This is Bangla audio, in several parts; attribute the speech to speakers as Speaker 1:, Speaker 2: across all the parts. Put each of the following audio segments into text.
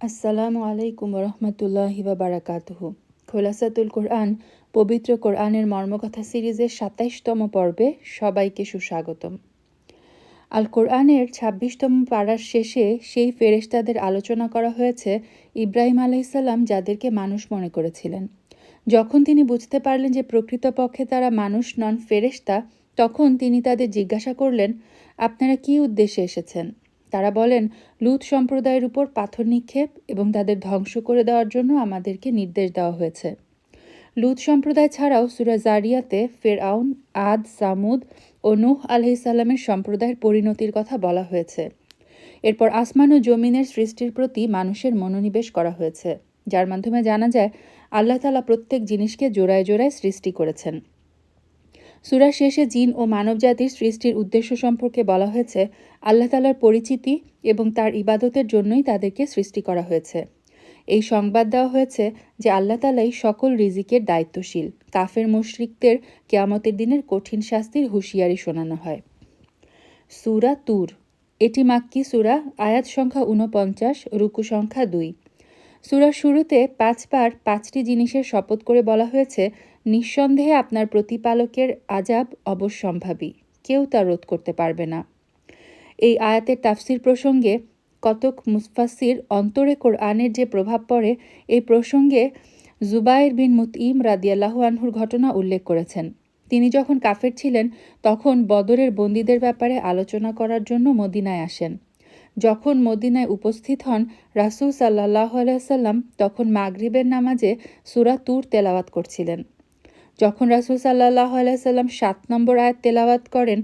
Speaker 1: আসসালামু আলাইকুম রহমতুল্লাহি বারাকাতুহু। খোলাসাতুল কোরআন, পবিত্র কোরআনের মর্মকথা সিরিজের সাতাইশতম পর্বে সবাইকে সুস্বাগতম। আল কোরআনের ছাব্বিশতম পাড়ার শেষে সেই ফেরেশতাদের আলোচনা করা হয়েছে ইব্রাহিম আলাইসাল্লাম যাদেরকে মানুষ মনে করেছিলেন। যখন তিনি বুঝতে পারলেন যে প্রকৃতপক্ষে তারা মানুষ নন ফেরেশতা, তখন তিনি তাদের জিজ্ঞাসা করলেন, আপনারা কি উদ্দেশ্যে এসেছেন? তারা বলেন, লুত সম্প্রদায়ের উপর পাথর নিক্ষেপ এবং তাদের ধ্বংস করে দেওয়ার জন্য আমাদেরকে নির্দেশ দেওয়া হয়েছে। লুত সম্প্রদায় ছাড়াও সুরা জারিয়াতে ফেরআউন, আদ, সামুদ ও নুহ আলহিসাল্লামের সম্প্রদায়ের পরিণতির কথা বলা হয়েছে। এরপর আসমান ও জমিনের সৃষ্টির প্রতি মানুষের মনোনিবেশ করা হয়েছে। যার মাধ্যমে জানা যায়, আল্লাহ তালা প্রত্যেক জিনিসকে জোড়ায় জোড়ায় সৃষ্টি করেছেন। সুরা শেষে জিন ও মানবজাতির সৃষ্টির উদ্দেশ্য সম্পর্কে বলা হয়েছে, আল্লাহ তালার পরিচিতি এবং তার ইবাদতের জন্যই তাদেরকে সৃষ্টি করা হয়েছে। এই সংবাদ দেওয়া হয়েছে যে আল্লাহ তালাই সকল রিজিকের দায়িত্বশীল। কাফের মুশরিকদের কেয়ামতের দিনের কঠিন শাস্তির হুঁশিয়ারি শোনানো হয়। সুরা তুর। এটি মাক্কি সুরা, আয়াত সংখ্যা উনপঞ্চাশ রুকু সংখ্যা দুই। সুরার শুরুতে পাঁচবার পাঁচটি জিনিসের শপথ করে বলা হয়েছে নিঃসন্দেহে আপনার প্রতিপালকের আজাব অবশ্যম্ভাবী। কেউ তা রোধ করতে পারবে না। এই আয়াতের তাফসির প্রসঙ্গে কতক মুসফাসির অন্তরে কোরআনের যে প্রভাব পড়ে, এই প্রসঙ্গে জুবাইর বিন মুতইম রাদিয়াল্লাহু আনহুর ঘটনা উল্লেখ করেছেন। তিনি যখন কাফের ছিলেন, তখন বদরের বন্দীদের ব্যাপারে আলোচনা করার জন্য মদিনায় আসেন। যখন মদিনায় উপস্থিত হন, রাসুল সাল্লাহ আলাইসাল্লাম তখন মাগরিবের নামাজে সুরা তুর তেলাওয়াত করছিলেন। যখন রাসুল সাল্লাহ আলাইসাল্লাম সাত নম্বর আয়াত তেলাওয়াত করেন,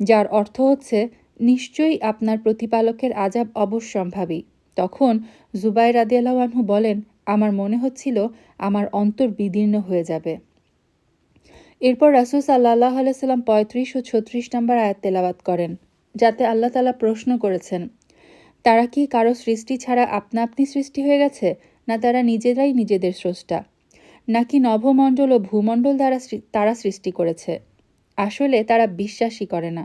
Speaker 1: যার অর্থ হচ্ছে, নিশ্চয়ই আপনার প্রতিপালকের আজাব অবশ্যম্ভাবী। তখন জুবাই রাদিয়ালাহু বলেন, আমার মনে হচ্ছিল আমার অন্তর বিদীর্ণ হয়ে যাবে। এরপর রাসুল সাল্লাহ আলাইসাল্লাম পঁয়ত্রিশ ও ছত্রিশ নম্বর আয়াত তেলাওয়াত করেন, যাতে আল্লাহ তালা প্রশ্ন করেছেন, তারা কি কারও সৃষ্টি ছাড়া আপনা আপনি সৃষ্টি হয়ে গেছে, না তারা নিজেরাই নিজেদের স্রষ্টা? নাকি নভমণ্ডল ও ভূমণ্ডল দ্বারা তারা সৃষ্টি করেছে। আসলে তারা বিশ্বাসই করে না।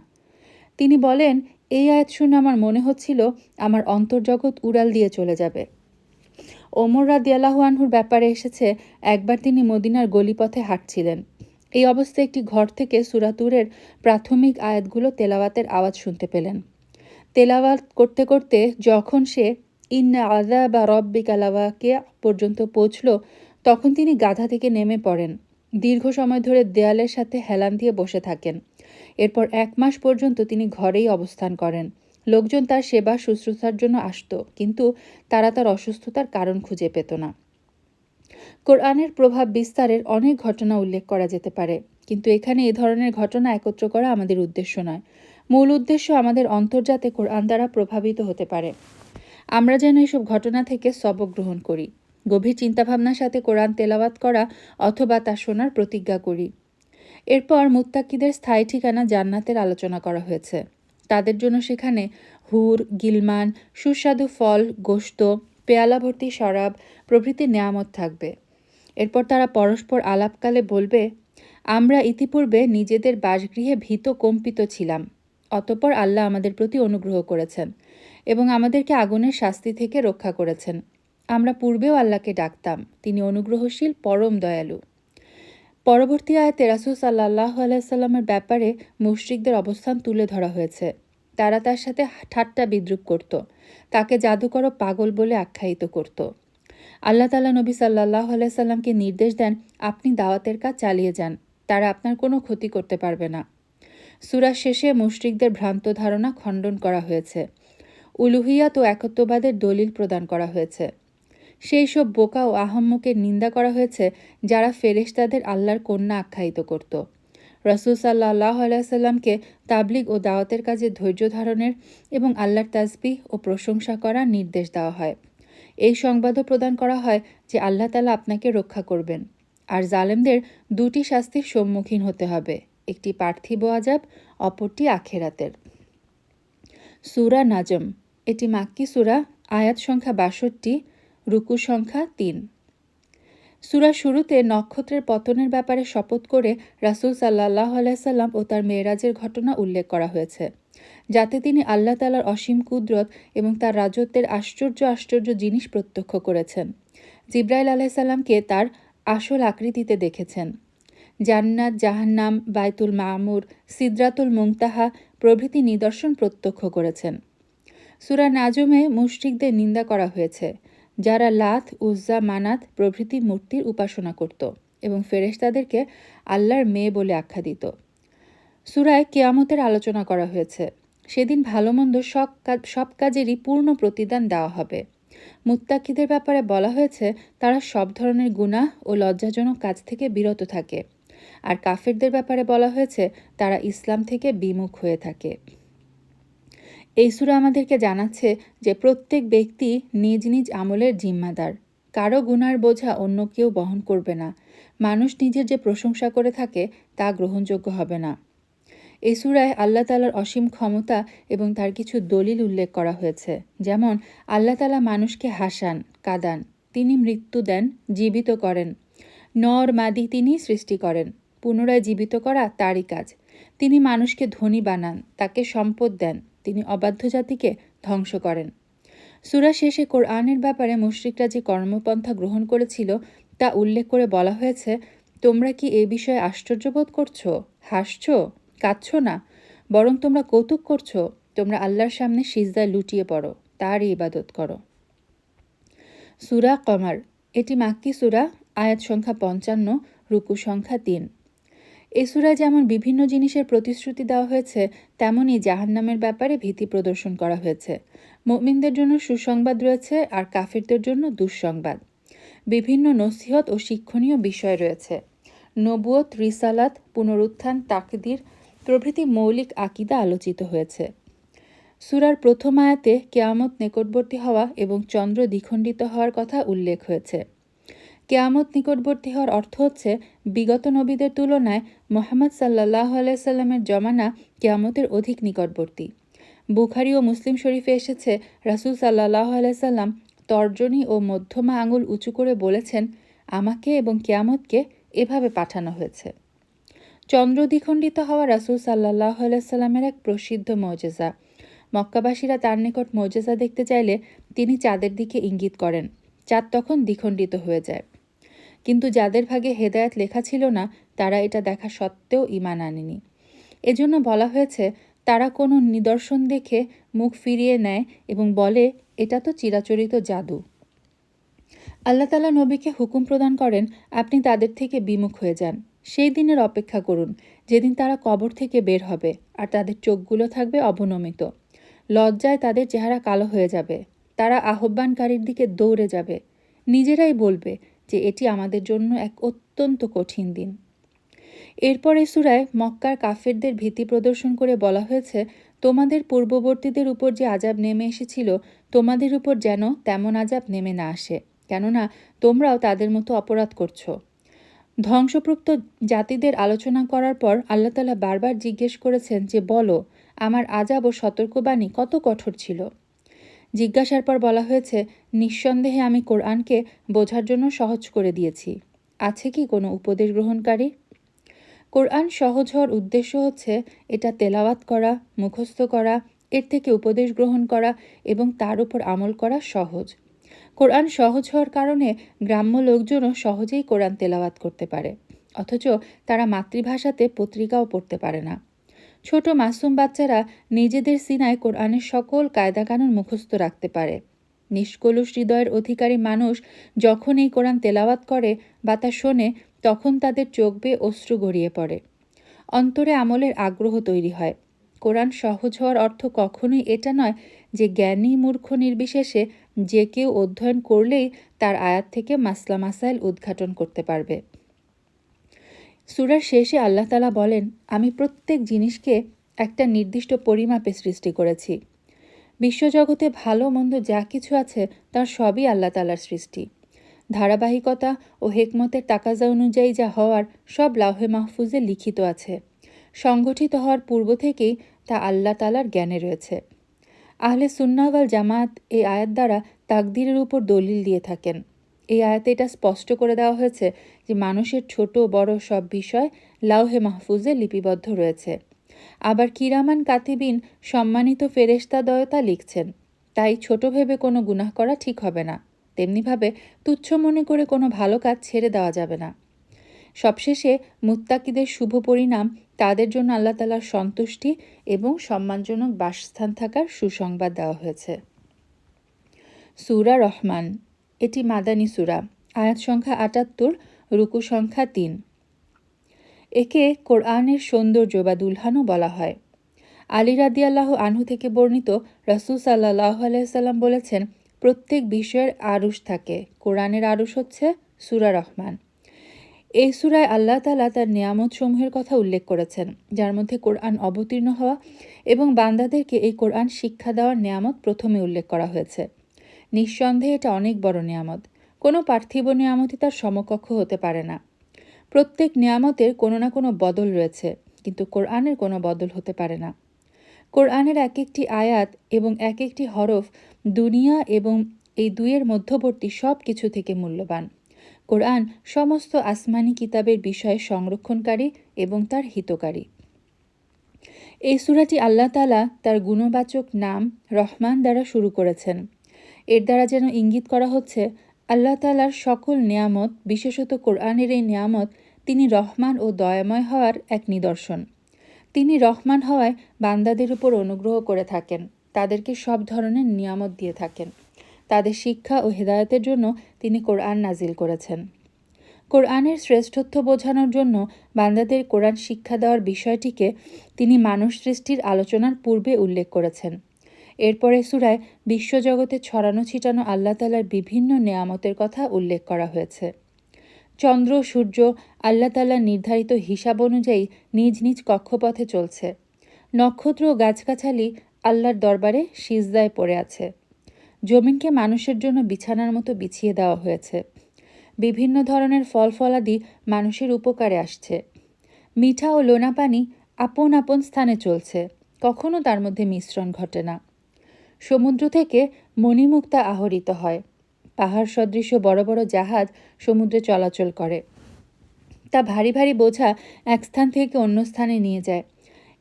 Speaker 1: তিনি বলেন, এই আয়াত শুনে আমার মনে হচ্ছিল আমার অন্তর্জগৎ উড়াল দিয়ে চলে যাবে। ওমর রাদিয়াল্লাহু আনহুর ব্যাপারে এসেছে, একবার তিনি মদিনার গলিপথে হাঁটছিলেন। এই অবস্থায় একটি ঘর থেকে সুরাতুরের প্রাথমিক আয়াতগুলো তেলাওয়াতের আওয়াজ শুনতে পেলেন। তেলাওয়াত করতে করতে যখন সে ইন্না আদা বা রব্বি কালাওয়াকে পর্যন্ত পৌঁছল তখন তিনি গাধা থেকে নেমে পড়েন। দীর্ঘ সময় ধরে দেয়ালের সাথে হেলান দিয়ে বসে থাকেন। এরপর এক মাস পর্যন্ত তিনি ঘরেই অবস্থান করেন। লোকজন তার সেবা, শুশ্রূষার জন্য আসত, কিন্তু তারা তার অসুস্থতার কারণ খুঁজে পেত না। কোরআনের প্রভাব বিস্তারের অনেক ঘটনা উল্লেখ করা যেতে পারে, কিন্তু এখানে এ ধরনের ঘটনা একত্র করা আমাদের উদ্দেশ্য নয়। মূল উদ্দেশ্য আমাদের অন্তর্জাতে কোরআন দ্বারা প্রভাবিত হতে পারে। আমরা যেন এসব ঘটনা থেকে সবক গ্রহণ করি। গভীর চিন্তাভাবনার সাথে কোরআন তেলাওয়াত করা অথবা তা শোনার প্রতিজ্ঞা করি। এরপর মুত্তাকিদের স্থায়ী ঠিকানা জান্নাতের আলোচনা করা হয়েছে। তাদের জন্য সেখানে হুর, গিলমান, সুস্বাদু ফল গোস্ত পেয়ালা ভর্তি শরাব, প্রভৃতি নেয়ামত থাকবে। এরপর তারা পরস্পর আলাপকালে বলবে, আমরা ইতিপূর্বে নিজেদের বাসগৃহে ভীত কম্পিত ছিলাম, অতপর আল্লাহ আমাদের প্রতি অনুগ্রহ করেছেন এবং আমাদেরকে আগুনের শাস্তি থেকে রক্ষা করেছেন। আমরা পূর্বেও আল্লাহকে ডাকতাম, তিনি অনুগ্রহশীল, পরম দয়ালু। পরবর্তী আয়াতে রাসুল সাল্লাহ আলাইসাল্লামের ব্যাপারে মুশ্রিকদের অবস্থান তুলে ধরা হয়েছে। তারা তার সাথে ঠাট্টা বিদ্রুপ করত, তাকে জাদুকর পাগল বলে আখ্যায়িত করত। আল্লাহ তালা নবী সাল্লাহ আলাইসাল্লামকে নির্দেশ দেন, আপনি দাওয়াতের কাজ চালিয়ে যান, তারা আপনার কোনো ক্ষতি করতে পারবে না। সুরা শেষে মুশ্রিকদের ভ্রান্ত ধারণা খণ্ডন করা হয়েছে। উলুহিয়াত ও একত্ববাদের দলিল প্রদান করা হয়েছে। সেই সব বোকা ও আহম্মকের নিন্দা করা হয়েছে যারা ফেরেশতাদের আল্লাহর কন্যা আখ্যায়িত করত। রসুল সাল্লাহ আলাইসাল্লামকে তাবলিগ ও দাওয়াতের কাজে ধৈর্য ধারণের এবং আল্লাহর তাজবি ও প্রশংসা করার নির্দেশ দেওয়া হয়। এই সংবাদও প্রদান করা হয় যে আল্লাহ তালা আপনাকে রক্ষা করবেন। আর জালেমদের দুটি শাস্তির সম্মুখীন হতে হবে, একটি পার্থিব আজাব অপরটি আখেরাতের। সুরা নাজম, এটি মাক্কি সুরা, আয়াত সংখ্যা বাষট্টি রুকু সংখ্যা তিন। সুরা শুরুতে নক্ষত্রের পতনের ব্যাপারে শপথ করে রাসুল সাল্লাহ আলাইসাল্লাম ও তার মেয়েরাজের ঘটনা উল্লেখ করা হয়েছে। যাতে তিনি আল্লাহ তালার অসীম কুদরত এবং তার রাজত্বের আশ্চর্য আশ্চর্য জিনিস প্রত্যক্ষ করেছেন। জিব্রাইল আলাইসাল্লামকে তার আসল আকৃতিতে দেখেছেন। জান্নাত, জাহান্নাম বায়তুল মামুর, সিদ্রাতুল মুংতাহা প্রভৃতি নিদর্শন প্রত্যক্ষ করেছেন। সুরা নাজমে মুশরিকদের নিন্দা করা হয়েছে। যারা লাথ উজ্জা, মানাত প্রভৃতি মূর্তির উপাসনা করত এবং ফেরেশতাদেরকে আল্লাহর মেয়ে বলে আখ্যা দিত। সুরায় কেয়ামতের আলোচনা করা হয়েছে। সেদিন ভালো মন্দ সব কাজ সব কাজেরই পূর্ণ প্রতিদান দেওয়া হবে। মুত্তাকিদের ব্যাপারে বলা হয়েছে, তারা সব ধরনের গুনাহ ও লজ্জাজনক কাজ থেকে বিরত থাকে। আর কাফেরদের ব্যাপারে বলা হয়েছে, তারা ইসলাম থেকে বিমুখ হয়ে থাকে। এই সুরা আমাদেরকে জানাচ্ছে যে প্রত্যেক ব্যক্তি নিজ নিজ আমলের জিম্মাদার। কারও গুনার বোঝা অন্য কেউ বহন করবে না। মানুষ নিজের যে প্রশংসা করে থাকে, তা গ্রহণযোগ্য হবে না। এই সুরায় আল্লাহ তালার অসীম ক্ষমতা এবং তার কিছু দলিল উল্লেখ করা হয়েছে। যেমন, আল্লাহ তালা মানুষকে হাসান, কাদান, তিনি মৃত্যু দেন, জীবিত করেন। নর, মাদি তিনি সৃষ্টি করেন, পুনরায় জীবিত করা তারই কাজ। তিনি মানুষকে ধনী বানান, তাকে সম্পদ দেন। তিনি অবাধ্য জাতিকে ধ্বংস করেন। সুরা শেষে কোরআনের ব্যাপারে মুশ্রিকরা যে কর্মপন্থা গ্রহণ করেছিল, তা উল্লেখ করে বলা হয়েছে, তোমরা কি এ বিষয়ে আশ্চর্যবোধ করছ? হাসছো? কাঁদছ না? বরং তোমরা কৌতুক করছ? তোমরা আল্লাহর সামনে সিজদায় লুটিয়ে পড়ো, তারই ইবাদত করো। সুরা কমার, এটি মাক্কি সুরা, আয়াত সংখ্যা পঞ্চান্ন, রুকু সংখ্যা তিন। এ যেমন বিভিন্ন জিনিসের প্রতিশ্রুতি দেওয়া হয়েছে, তেমনই জাহান্নামের ব্যাপারে ভীতি প্রদর্শন করা হয়েছে। মুমিনদের জন্য সুসংবাদ রয়েছে আর কাফেরদের জন্য দুঃসংবাদ। বিভিন্ন নসিহত ও শিক্ষণীয় বিষয় রয়েছে। নবুয়ত, রিসালাত, পুনরুত্থান, তাকদির প্রভৃতি মৌলিক আকিদা আলোচিত হয়েছে। সুরার প্রথম আয়াতে কেয়ামত নিকটবর্তী হওয়া এবং চন্দ্র দ্বিখণ্ডিত হওয়ার কথা উল্লেখ হয়েছে। কেয়ামত নিকটবর্তী হওয়ার অর্থ হচ্ছে, বিগত নবীদের তুলনায় মোহাম্মদ সাল্লাহ আলাইসাল্লামের জমানা কেয়ামতের অধিক নিকটবর্তী। বুখারি ও মুসলিম শরীফে এসেছে, রাসুল সাল্লাহ আলাইসাল্লাম তর্জনী ও মধ্যমা আঙুল উঁচু করে বলেছেন, আমাকে এবং কেয়ামতকে এভাবে পাঠানো হয়েছে। চন্দ্র দ্বিখণ্ডিত হওয়া রাসুল সাল্লাহ আলাইসাল্লামের এক প্রসিদ্ধ মৌজেজা। মক্কাবাসীরা তার নিকট মৌজেজা দেখতে চাইলে তিনি চাঁদের দিকে ইঙ্গিত করেন, চাঁদ তখন দ্বিখণ্ডিত হয়ে যায়। কিন্তু যাদের ভাগে হেদায়াত লেখা ছিল না, তারা এটা দেখা সত্ত্বেও ইমান আনেনি। এজন্য বলা হয়েছে, তারা কোনো নিদর্শন দেখে মুখ ফিরিয়ে নেয় এবং বলে, এটা তো চিরাচরিত জাদু। আল্লাহ তালা নবীকে হুকুম প্রদান করেন, আপনি তাদের থেকে বিমুখ হয়ে যান। সেই দিনের অপেক্ষা করুন, যেদিন তারা কবর থেকে বের হবে, আর তাদের চোখগুলো থাকবে অবনমিত। লজ্জায় তাদের চেহারা কালো হয়ে যাবে। তারা আহ্বানকারীর দিকে দৌড়ে যাবে। নিজেরাই বলবে যে এটি আমাদের জন্য এক অত্যন্ত কঠিন দিন। এরপরে সুরায় মক্কার কাফেরদের ভীতি প্রদর্শন করে বলা হয়েছে, তোমাদের পূর্ববর্তীদের উপর যে আজাব নেমে এসেছিল, তোমাদের উপর যেন তেমন আজাব নেমে না আসে, কেননা তোমরাও তাদের মতো অপরাধ করছ। ধ্বংসপ্রাপ্ত জাতিদের আলোচনা করার পর আল্লাহ তালা বারবার জিজ্ঞেস করেছেন যে, বলো, আমার আজাব ও সতর্কবাণী কত কঠোর ছিল? জিজ্ঞাসার পর বলা হয়েছে, নিঃসন্দেহে আমি কোরআনকে বোঝার জন্য সহজ করে দিয়েছি। আছে কি কোনো উপদেশ গ্রহণকারী? কোরআন সহজ হওয়ার উদ্দেশ্য হচ্ছে এটা তেলাওয়াত করা, মুখস্থ করা, এর থেকে উপদেশ গ্রহণ করা এবং তার উপর আমল করা সহজ। কোরআন সহজ হওয়ার কারণে গ্রাম্য লোকজনও সহজেই কোরআন তেলাওয়াত করতে পারে, অথচ তারা মাতৃভাষাতে পত্রিকাও পড়তে পারে না। ছোট মাসুম বাচ্চারা নিজেদের সিনায় কোরআনের সকল কায়দাকানুন মুখস্থ রাখতে পারে। নিষ্কলুষ হৃদয়ের অধিকারী মানুষ যখন এই কোরআন তেলাওয়াত করে বা তা শোনে, তখন তাদের চোখ বেয়ে অশ্রু গড়িয়ে পড়ে। অন্তরে আমলের আগ্রহ তৈরি হয়। কোরআন সহজ হওয়ার অর্থ কখনোই এটা নয় যে জ্ঞানী মূর্খ নির্বিশেষে যে কেউ অধ্যয়ন করলেই তার আয়াত থেকে মাসলা মাসাইল উদ্ঘাটন করতে পারবে। সুরার শেষে আল্লাহ তালা বলেন, আমি প্রত্যেক জিনিসকে একটা নির্দিষ্ট পরিমাপে সৃষ্টি করেছি। বিশ্বজগতে ভালো, মন্দ যা কিছু আছে, তার সবই আল্লাহ তালার সৃষ্টি। ধারাবাহিকতা ও হেকমতের তাকাজা অনুযায়ী যা হওয়ার, সব লাহে মাহফুজে লিখিত আছে। সংগঠিত হওয়ার পূর্ব থেকেই তা আল্লাহ তালার জ্ঞানে রয়েছে। আহলে সুন্নাওয়াল জামাত এই আয়াত দ্বারা তাকদিরের উপর দলিল দিয়ে থাকেন। এই আয়াতে এটা স্পষ্ট করে দেওয়া হয়েছে যে মানুষের ছোট, বড় সব বিষয় লাউহে মাহফুজে লিপিবদ্ধ রয়েছে। আবার কিরামান কাতিবিন সম্মানিত ফেরেস্তা দয়তা লিখছেন, তাই ছোট ভেবে কোনো গুনাহ করা ঠিক হবে না। তেমনিভাবে তুচ্ছ মনে করে কোনো ভালো কাজ ছেড়ে দেওয়া যাবে না। সবশেষে মুত্তাকিদের শুভ পরিণাম, তাদের জন্য আল্লাহ তালার সন্তুষ্টি এবং সম্মানজনক বাসস্থান থাকার সুসংবাদ দেওয়া হয়েছে। সুরা রহমান এটি মাদানী সুরা, আয়াত সংখ্যা আটাত্তর, রুকু সংখ্যা তিন। একে কোরআনের সৌন্দর্য বা দুলহানও বলা হয়। আলী রাদিয়াল্লাহ আনহু থেকে বর্ণিত রাসুল সাল্লাহ আলাইসাল্লাম বলেছেন, প্রত্যেক বিষয়ের আরুষ থাকে, কোরআনের আরুষ হচ্ছে সুরা রহমান। এই সুরায় আল্লাহ তালা তার নিয়ামত সমূহের কথা উল্লেখ করেছেন, যার মধ্যে কোরআন অবতীর্ণ হওয়া এবং বান্দাদেরকে এই কোরআন শিক্ষা দেওয়ার নিয়ামত প্রথমে উল্লেখ করা হয়েছে। নিঃসন্দেহে এটা অনেক বড় নিয়ামত। কোনো পার্থিব নিয়ামতই তার সমকক্ষ হতে পারে না। প্রত্যেক নিয়ামতের কোনো না কোনো বদল রয়েছে, কিন্তু কোরআনের কোনো বদল হতে পারে না। কোরআনের এক একটি আয়াত এবং এক একটি হরফ দুনিয়া এবং এই দুইয়ের মধ্যবর্তী সব কিছু থেকে মূল্যবান। কোরআন সমস্ত আসমানি কিতাবের বিষয়ে সংরক্ষণকারী এবং তার হিতকারী। এই সুরাটি আল্লাহ তালা তার গুণবাচক নাম রহমান দ্বারা শুরু করেছেন। এর দ্বারা যেন ইঙ্গিত করা হচ্ছে, আল্লাহ তালার সকল নিয়ামত, বিশেষত কোরআনের এই নিয়ামত, তিনি রহমান ও দয়াময় হওয়ার এক নিদর্শন। তিনি রহমান হওয়ায় বান্দাদের উপর অনুগ্রহ করে থাকেন, তাদেরকে সব ধরনের নিয়ামত দিয়ে থাকেন। তাদের শিক্ষা ও হেদায়তের জন্য তিনি কোরআন নাজিল করেছেন। কোরআনের শ্রেষ্ঠত্ব বোঝানোর জন্য বান্দাদের কোরআন শিক্ষা দেওয়ার বিষয়টিকে তিনি মানুষ সৃষ্টির আলোচনার পূর্বে উল্লেখ করেছেন। এরপরে সুরায় বিশ্বজগতে ছড়ানো ছিটানো আল্লাহ তালার বিভিন্ন নেয়ামতের কথা উল্লেখ করা হয়েছে। চন্দ্র, সূর্য, আল্লাহ তালার নির্ধারিত হিসাব অনুযায়ী নিজ নিজ কক্ষপথে চলছে। নক্ষত্র ও গাছগাছালি আল্লাহর দরবারে সিজদায় পড়ে আছে। জমিনকে মানুষের জন্য বিছানার মতো বিছিয়ে দেওয়া হয়েছে। বিভিন্ন ধরনের ফল ফলাদি মানুষের উপকারে আসছে। মিঠা ও লোনা পানি আপন আপন স্থানে চলছে। কখনো তার মধ্যে মিশ্রণ ঘটে না। সমুদ্র থেকে মণিমুক্তা আহরিত হয়। পাহাড় সদৃশ বড় বড় জাহাজ সমুদ্রে চলাচল করে। তা ভারী ভারী বোঝা এক স্থান থেকে অন্য স্থানে নিয়ে যায়।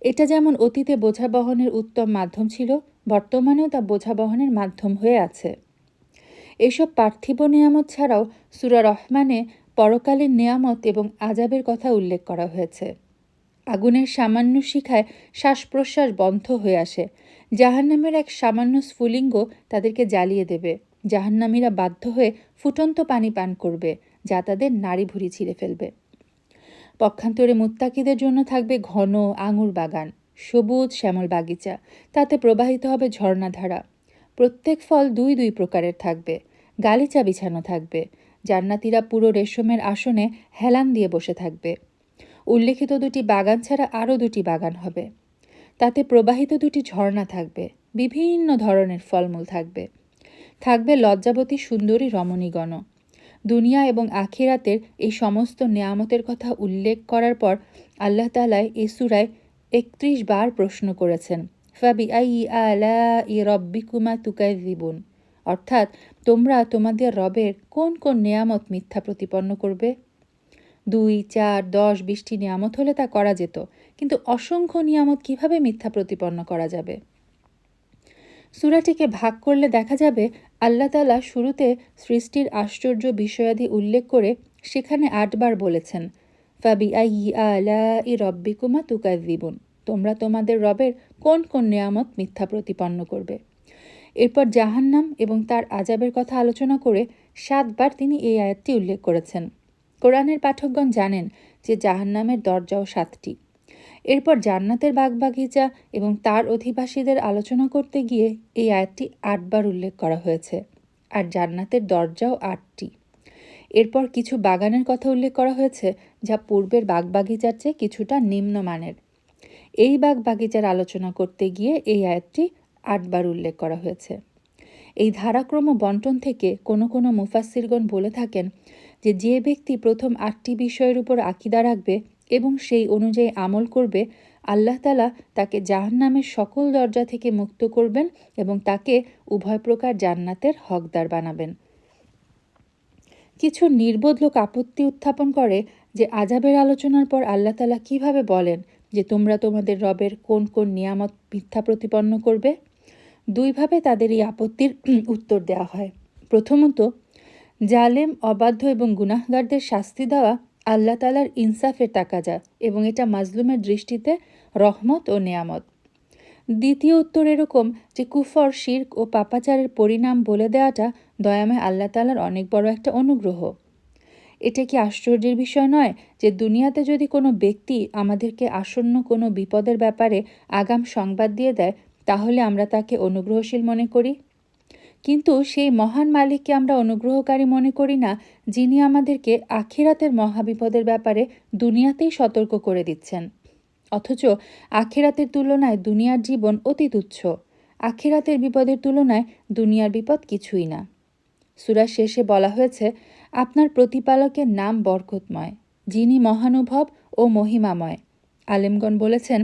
Speaker 1: এটা যেমন অতীতে বোঝা বহনের উত্তম মাধ্যম ছিল, বর্তমানেও তা বোঝা বহনের মাধ্যম হয়ে আছে। এসব পার্থিব নিয়ামত ছাড়াও সুরা রহমানে পরকালীন নিয়ামত এবং আজাবের কথা উল্লেখ করা হয়েছে। আগুনের সামান্য শিখায় শ্বাস প্রশ্বাস বন্ধ হয়ে আসে। জাহান্নামের এক সামান্য স্ফুলিঙ্গ তাদেরকে জ্বালিয়ে দেবে। জাহান্নামীরা বাধ্য হয়ে ফুটন্ত পানি পান করবে, যা তাদের নাড়ি ভুড়ি ছিঁড়ে ফেলবে। পক্ষান্তরে মুত্তাকিদের জন্য থাকবে ঘন আঙুর বাগান, সবুজ শ্যামল বাগিচা। তাতে প্রবাহিত হবে ঝর্ণাধারা। প্রত্যেক ফল দুই দুই প্রকারের থাকবে। গালিচা বিছানো থাকবে। জান্নাতিরা পুরো রেশমের আসনে হেলান দিয়ে বসে থাকবে। উল্লেখিত দুটি বাগান ছাড়া আরও দুটি বাগান হবে। তাতে প্রবাহিত দুটি ঝর্ণা থাকবে, বিভিন্ন ধরনের ফলমূল থাকবে। থাকবে লজ্জাবতী সুন্দরী রমণীগণ। দুনিয়া এবং আখিরাতের এই সমস্ত নেয়ামতের কথা উল্লেখ করার পর আল্লাহ তালায় এ সুরায় একত্রিশ বার প্রশ্ন করেছেন ফাবি আই আলা ই রব্বিকুমা তুকাই দিবুন অর্থাৎ, তোমরা তোমাদের রবের কোন কোন নেয়ামত মিথ্যা প্রতিপন্ন করবে? দুই, চার, দশ, বিশটি নিয়ামত হলে তা করা যেত, কিন্তু অসংখ্য নিয়ামত কীভাবে মিথ্যা প্রতিপন্ন করা যাবে? সুরাটিকে ভাগ করলে দেখা যাবে, আল্লাহ তালা শুরুতে সৃষ্টির আশ্চর্য বিষয়াদি উল্লেখ করে সেখানে আটবার বলেছেন ফাবি আই আলা ই রব্বিকুমা তুকাই দিবুন তোমরা তোমাদের রবের কোন কোন নিয়ামত মিথ্যা প্রতিপন্ন করবে? এরপর জাহান্নাম এবং তার আজাবের কথা আলোচনা করে সাতবার তিনি এই আয়াতটি উল্লেখ করেছেন। কোরআনের পাঠকগণ জানেন যে জাহান্নামের দরজাও সাতটি। এরপর জান্নাতের বাগবাগিচা এবং তার অধিবাসীদের আলোচনা করতে গিয়ে এই আয়াতটি আটবার উল্লেখ করা হয়েছে। আর জান্নাতের দরজাও আটটি। এরপর কিছু বাগানের কথা উল্লেখ করা হয়েছে যা পূর্বের বাগবাগিচার চেয়ে কিছুটা নিম্নমানের। এই বাগ বাগিচার আলোচনা করতে গিয়ে এই আয়াতটি আটবার উল্লেখ করা হয়েছে। এই ধারাক্রম বন্টন থেকে কোনো কোনো মুফাসিরগণ বলে থাকেন যে যে ব্যক্তি প্রথম আটটি বিষয়ের উপর আকিদা রাখবে এবং সেই অনুযায়ী আমল করবে, আল্লাহ তালা তাকে জাহান্নামের সকল দরজা থেকে মুক্ত করবেন এবং তাকে উভয় প্রকার জান্নাতের হকদার বানাবেন। কিছু নির্বোধ লোক আপত্তি উত্থাপন করে যে আজাবের আলোচনার পর আল্লাহ তালা কীভাবে বলেন যে তোমরা তোমাদের রবের কোন কোন নিয়ামত মিথ্যা প্রতিপন্ন করবে? দুইভাবে তাদের এই আপত্তির উত্তর দেওয়া হয়। প্রথমত জালেম, অবাধ্য এবং গুনাহগারদের শাস্তি দেওয়া আল্লাহ তালার ইনসাফের তাকাজা এবং এটা মাজলুমের দৃষ্টিতে রহমত ও নেয়ামত। দ্বিতীয় উত্তর এরকম যে কুফর, শির্ক ও পাপাচারের পরিণাম বলে দেওয়াটা দয়াময় আল্লাহ তালার অনেক বড় একটা অনুগ্রহ। এটা কি আশ্চর্যের বিষয় নয় যে দুনিয়াতে যদি কোনো ব্যক্তি আমাদেরকে আসন্ন কোনো বিপদের ব্যাপারে আগাম সংবাদ দিয়ে দেয়, তাহলে আমরা তাকে অনুগ্রহশীল মনে করি? কিন্তু সেই মহান মালিককে আমরা অনুগ্রহকারী মনে করি না, যিনি আমাদেরকে আখিরাতের মহাবিপদের ব্যাপারে দুনিয়াতেই সতর্ক করে দিচ্ছেন। অথচ আখিরাতের তুলনায় দুনিয়ার জীবন অতি তুচ্ছ। আখিরাতের বিপদের তুলনায় দুনিয়ার বিপদ কিছুই না। সুরা শেষে বলা হয়েছে, আপনার প্রতিপালকের নাম বরকতময়, যিনি মহানুভব ও মহিমাময়। আলেমগণ বলেছেন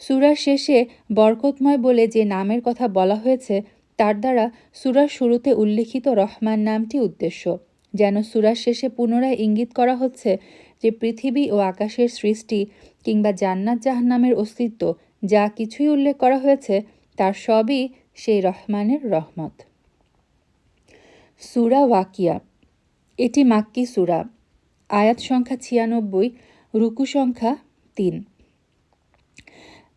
Speaker 1: সুরার শেষে বরকতময় বলে যে নামের কথা বলা হয়েছে তার দ্বারা সুরার শুরুতে উল্লিখিত রহমান নামটি উদ্দেশ্য। যেন সুরার শেষে পুনরায় ইঙ্গিত করা হচ্ছে যে পৃথিবী ও আকাশের সৃষ্টি কিংবা জান্নাত জাহান্নামের অস্তিত্ব যা কিছুই উল্লেখ করা হয়েছে, তার সবই সেই রহমানের রহমত। সুরা ওয়াকিয়া। এটি মাক্কি সুরা। আয়াত সংখ্যা ছিয়ানব্বই, রুকু সংখ্যা তিন।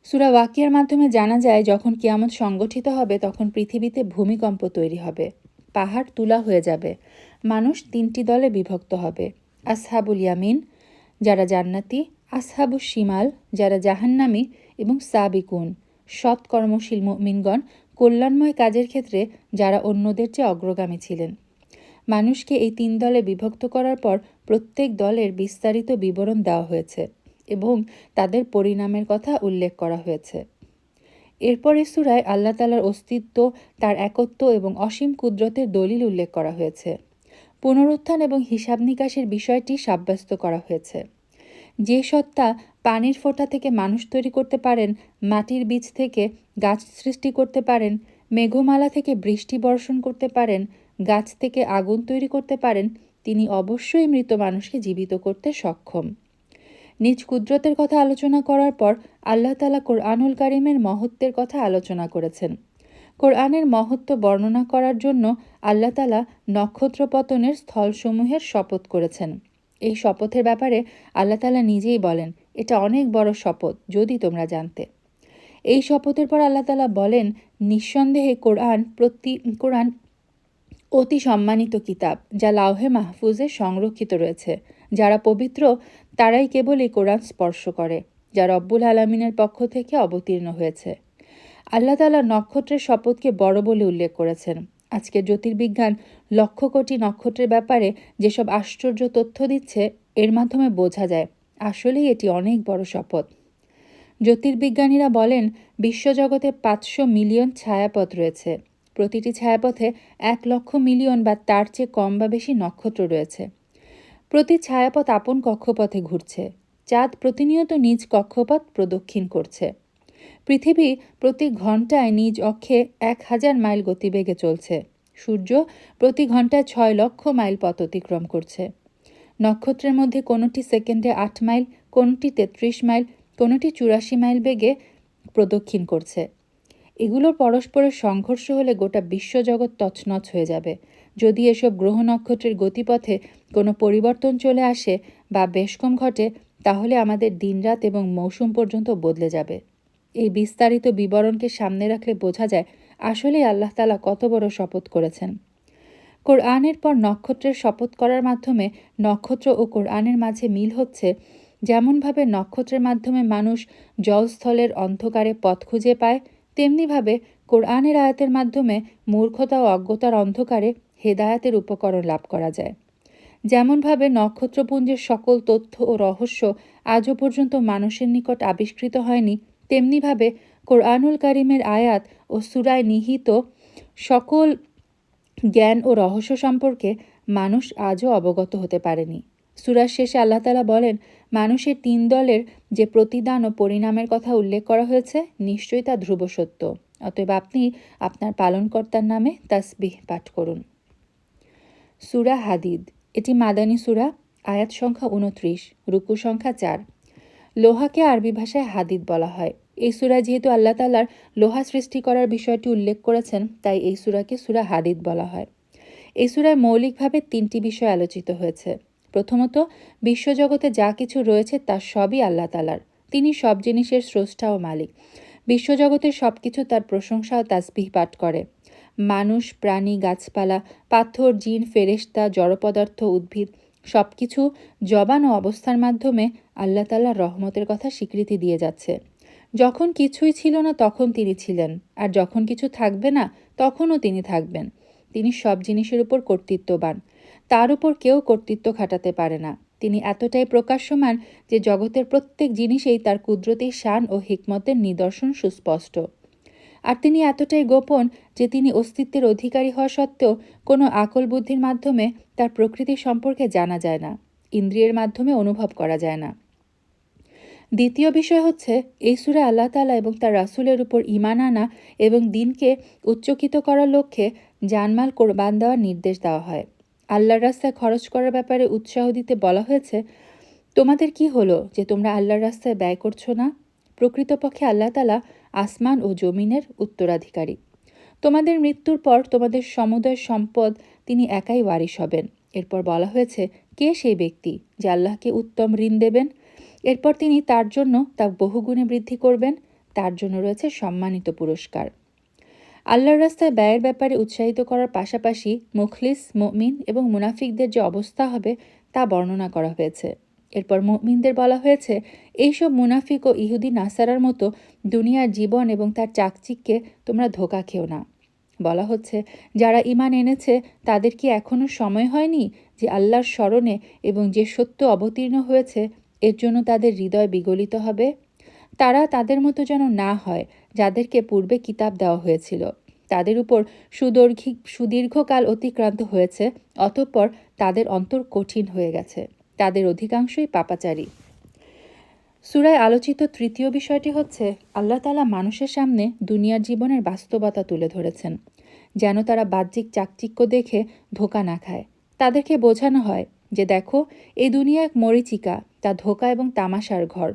Speaker 1: সুরা ওয়াকিয়ার মাধ্যমে জানা যায়, যখন কিয়ামত সংগঠিত হবে, তখন পৃথিবীতে ভূমিকম্প তৈরি হবে, পাহাড় তুলা হয়ে যাবে, মানুষ তিনটি দলে বিভক্ত হবে, আসহাবুল ইয়ামিন, যারা জান্নাতি আসহাবু শিমাল, যারা জাহান্নামি এবং সাবিকুন, সৎ কর্মশীল মিনগণ কল্যাণময় কাজের ক্ষেত্রে যারা অন্যদের চেয়ে অগ্রগামী ছিলেন। মানুষকে এই তিন দলে বিভক্ত করার পর প্রত্যেক দলের বিস্তারিত বিবরণ দেওয়া হয়েছে। এবং তাদের পরিণামের কথা উল্লেখ করা হয়েছে। এরপরে সুরায় আল্লাহ তালার অস্তিত্ব, তার একত্ব এবং অসীম কুদরতের দলিল উল্লেখ করা হয়েছে। পুনরুত্থান এবং হিসাব নিকাশের বিষয়টি সাব্যস্ত করা হয়েছে। যে সত্তা পানির ফোঁটা থেকে মানুষ তৈরি করতে পারেন, মাটির বীজ থেকে গাছ সৃষ্টি করতে পারেন, মেঘমালা থেকে বৃষ্টি বর্ষণ করতে পারেন, গাছ থেকে আগুন তৈরি করতে পারেন, তিনি অবশ্যই মৃত মানুষকে জীবিত করতে সক্ষম। নিজ কুদরতের কথা আলোচনা করার পর আল্লাহ তালা কোরআনুল কারিমের মহত্বের কথা আলোচনা করেছেন। কোরআনের মহত্ব বর্ণনা করার জন্য আল্লাহ তালা নক্ষত্র পতনের স্থলসমূহের শপথ করেছেন। এই শপথের ব্যাপারে আল্লাহ তালা নিজেই বলেন, এটা অনেক বড় শপথ, যদি তোমরা জানতে। এই শপথের পর আল্লাহ তালা বলেন, নিঃসন্দেহে কোরআন প্রতি, কোরআন অতি সম্মানিত কিতাব, যা লাউহে মাহফুজে সংরক্ষিত রয়েছে। যারা পবিত্র তারাই কেবল এই কোরআন স্পর্শ করে, যা রব্বুল আলমিনের পক্ষ থেকে অবতীর্ণ হয়েছে। আল্লাহ তালা নক্ষত্রের শপথকে বড় বলে উল্লেখ করেছেন। আজকে জ্যোতির্বিজ্ঞান লক্ষ কোটি নক্ষত্রের ব্যাপারে যেসব আশ্চর্য তথ্য দিচ্ছে, এর মাধ্যমে বোঝা যায়, আসলেই এটি অনেক বড় শপথ। জ্যোতির্বিজ্ঞানীরা বলেন, বিশ্বজগতে পাঁচশো মিলিয়ন ছায়াপথ রয়েছে। প্রতিটি ছায়াপথে এক লক্ষ মিলিয়ন বা তার চেয়ে কম বা বেশি নক্ষত্র রয়েছে। প্রতি ছায়াপথ আপন কক্ষপথে ঘুরছে। চাঁদ প্রতিনিয়ত নিজ কক্ষপথ প্রদক্ষিণ করছে। পৃথিবী প্রতি ঘন্টায় নিজ অক্ষে এক হাজার মাইল গতিবেগে চলছে। সূর্য প্রতি ঘন্টায় ছয় লক্ষ মাইল পথ অতিক্রম করছে। নক্ষত্রের মধ্যে কোনোটি সেকেন্ডে আট মাইল, কোনটি তেত্রিশ মাইল, কোনোটি চুরাশি মাইল বেগে প্রদক্ষিণ করছে। এগুলোর পরস্পরের সংঘর্ষ হলে গোটা বিশ্বজগৎ তছনছ হয়ে যাবে। যদি এসব গ্রহ নক্ষত্রের গতিপথে কোনো পরিবর্তন চলে আসে বা বেশ কম ঘটে, তাহলে আমাদের দিনরাত এবং মৌসুম পর্যন্ত বদলে যাবে। এই বিস্তারিত বিবরণকে সামনে রাখলে বোঝা যায় আসলেই আল্লাহ তালা কত বড় শপথ করেছেন। কোরআনের পর নক্ষত্রের শপথ করার মাধ্যমে নক্ষত্র ও কোরআনের মাঝে মিল হচ্ছে যেমনভাবে নক্ষত্রের মাধ্যমে মানুষ জলস্থলের অন্ধকারে পথ খুঁজে পায়, তেমনিভাবে কোরআনের আয়াতের মাধ্যমে মূর্খতা ও অজ্ঞতার অন্ধকারে হেদায়াতের উপকরণ লাভ করা যায়। যেমনভাবে নক্ষত্রপুঞ্জের সকল তথ্য ও রহস্য আজও পর্যন্ত মানুষের নিকট আবিষ্কৃত হয়নি, তেমনিভাবে কোরআনুল কারিমের আয়াত ও সুরায় নিহিত সকল জ্ঞান ও রহস্য সম্পর্কে মানুষ আজও অবগত হতে পারেনি। সুরার শেষে আল্লাহ তালা বলেন, মানুষের তিন দলের যে প্রতিদান ও পরিণামের কথা উল্লেখ করা হয়েছে, নিশ্চয়ই তা ধ্রুব সত্য। অতএব আপনি আপনার পালনকর্তার নামে তাসবিহ পাঠ করুন। সুরা হাদিদ। এটি মাদানী সুরা, আয়াত সংখ্যা উনত্রিশ রুকু সংখ্যা চার। লোহাকে আরবি ভাষায় হাদিদ বলা হয়। এই সুরায় যেহেতু আল্লাহ তালার লোহা সৃষ্টি করার বিষয়টি উল্লেখ করেছেন, তাই এই সুরাকে সুরা হাদিদ বলা হয়। এই সুরায় মৌলিকভাবে তিনটি বিষয় আলোচিত হয়েছে। প্রথমত, বিশ্বজগতে যা কিছু রয়েছে তা সবই আল্লাহ তালার তিনি সব জিনিসের স্রষ্টা ও মালিক। বিশ্বজগতের সব কিছু তার প্রশংসা ও তাসবিহ পাঠ করে। মানুষ, প্রাণী, গাছপালা, পাথর, জিন ফেরেস্তা জড়পদার্থ, উদ্ভিদ সব কিছু জবান ও অবস্থার মাধ্যমে আল্লাহ তাল্লাহ রহমতের কথা স্বীকৃতি দিয়ে যাচ্ছে। যখন কিছুই ছিল না, তখন তিনি ছিলেন। আর যখন কিছু থাকবে না, তখনও তিনি থাকবেন। তিনি সব জিনিসের উপর কর্তৃত্ববান। তার উপর কেউ কর্তৃত্ব খাটাতে পারে না। তিনি এতটাই প্রকাশ্যমান যে জগতের প্রত্যেক জিনিসেই তার কুদরতি শান ও হিকমতের নিদর্শন সুস্পষ্ট। আর তিনি এতটাই গোপন যে তিনি অস্তিত্বের অধিকারী হওয়া সত্ত্বেও কোনো আকল বুদ্ধির মাধ্যমে তার প্রকৃতি সম্পর্কে জানা যায় না, ইন্দ্রিয়ের মাধ্যমে অনুভব করা যায় না। দ্বিতীয় বিষয় হচ্ছে, এই সুরে আল্লাহ তালা এবং তার রাসুলের উপর ইমান আনা এবং দিনকে উচ্চকিত করার লক্ষ্যে জানমাল কোরবান দেওয়ার নির্দেশ দেওয়া হয়। আল্লাহর রাস্তায় খরচ করার ব্যাপারে উৎসাহ দিতে বলা হয়েছে, তোমাদের কি হলো যে তোমরা আল্লাহর রাস্তায় ব্যয় করছ না? প্রকৃতপক্ষে আল্লাহ তালা আসমান ও জমিনের উত্তরাধিকারী। তোমাদের মৃত্যুর পর তোমাদের সমুদয় সম্পদ তিনি একাই ওয়ারিশ হবেন। এরপর বলা হয়েছে, কে সেই ব্যক্তি যে আল্লাহকে উত্তম ঋণ দেবেন? এরপর তিনি তার জন্য তা বহুগুণে বৃদ্ধি করবেন, তার জন্য রয়েছে সম্মানিত পুরস্কার। আল্লাহর রাস্তায় ব্যয়ের ব্যাপারে উৎসাহিত করার পাশাপাশি মুখলিস, মমিন এবং মুনাফিকদের যে অবস্থা হবে তা বর্ণনা করা হয়েছে। এরপর মুমিনদের বলা হয়েছে, এইসব মুনাফিক ও ইহুদি নাসারার মতো দুনিয়ার জীবন এবং তার চাকচিককে তোমরা ধোকা খেও না। বলা হচ্ছে, যারা ইমান এনেছে, তাদের কি এখনও সময় হয়নি যে আল্লাহর স্মরণে এবং যে সত্য অবতীর্ণ হয়েছে, এর জন্য তাদের হৃদয় বিগলিত হবে? তারা তাদের মতো যেন না হয়, যাদেরকে পূর্বে কিতাব দেওয়া হয়েছিল। তাদের উপর সুদর্ঘি সুদীর্ঘকাল অতিক্রান্ত হয়েছে, অতঃপর তাদের অন্তর কঠিন হয়ে গেছে। তাদের অধিকাংশই পাপাচারী। সুরায় আলোচিত তৃতীয় বিষয়টি হচ্ছে, আল্লাহ তালা মানুষের সামনে দুনিয়ার জীবনের বাস্তবতা তুলে ধরেছেন, যেন তারা বাহ্যিক চাকচিক্য দেখে ধোকা না খায়। তাদেরকে বোঝানো হয় যে দেখো, এই দুনিয়া এক মরিচিকা, তা ধোকা এবং তামাশার ঘর।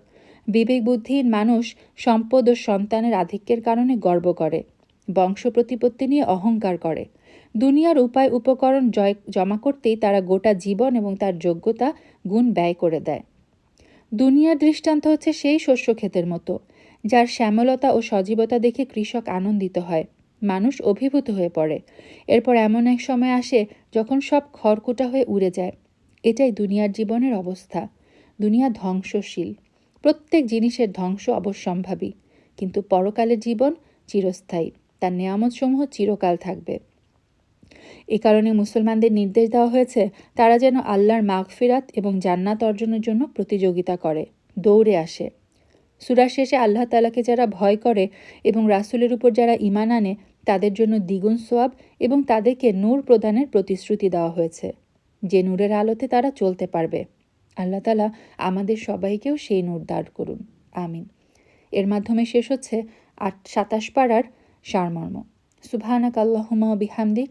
Speaker 1: বিবেক বুদ্ধিহীন মানুষ সম্পদ ও সন্তানের আধিক্যের কারণে গর্ব করে, বংশ প্রতিপত্তি নিয়ে অহংকার করে। দুনিয়ার উপায় উপকরণ জয়, জমা করতেই তারা গোটা জীবন এবং তার যোগ্যতা গুণ ব্যয় করে দেয়। দুনিয়ার দৃষ্টান্ত হচ্ছে সেই শস্য ক্ষেতের মতো, যার শ্যামলতা ও সজীবতা দেখে কৃষক আনন্দিত হয়, মানুষ অভিভূত হয়ে পড়ে। এরপর এমন এক সময় আসে যখন সব খড়কুটা হয়ে উড়ে যায়। এটাই দুনিয়ার জীবনের অবস্থা। দুনিয়া ধ্বংসশীল। প্রত্যেক জিনিসের ধ্বংস অবশ্যম্ভাবী। কিন্তু পরকালের জীবন চিরস্থায়ী। তার নিয়ামতসমূহ চিরকাল থাকবে। এ কারণে মুসলমানদের নির্দেশ দেওয়া হয়েছে, তারা যেন আল্লাহর মাগফিরাত এবং জান্নাত অর্জনের জন্য প্রতিযোগিতা করে, দৌড়ে আসে। সুরার শেষে আল্লাহ তালাকে যারা ভয় করে এবং রাসুলের উপর যারা ইমান আনে, তাদের জন্য দ্বিগুণ সোয়াব এবং তাদেরকে নূর প্রদানের প্রতিশ্রুতি দেওয়া হয়েছে, যে নূরের আলোতে তারা চলতে পারবে। আল্লাহ তালা আমাদের সবাইকেও সেই নূর দাঁড় করুন। আমিন। এর মাধ্যমে শেষ হচ্ছে আট সাতাশ পাড়ার সারমর্ম। সুবহানাক আল্লাহুমা বিহামদিক